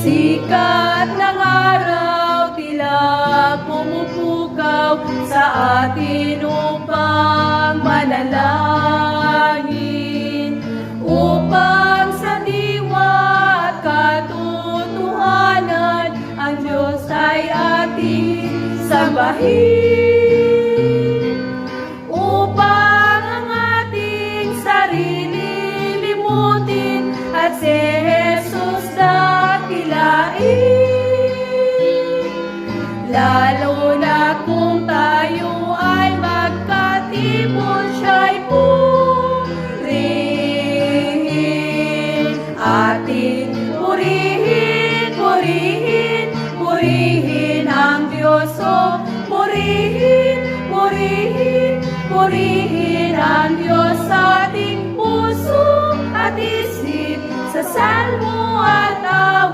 Sikat ng araw, tila pumupukaw sa atin upang manalangin. Upang sa diwa at katotohanan, ang Diyos ay ating sambahin. Upang ang ating sarili limutin at si Jesus dakilain. Lalo na kung tayo ay magkatipon, siya'y purihin. Ating purihin, purihin, purihin ang Diyos. O, purihin, purihin, purihin ang Diyos sa ating puso at isip sa salmo at awit.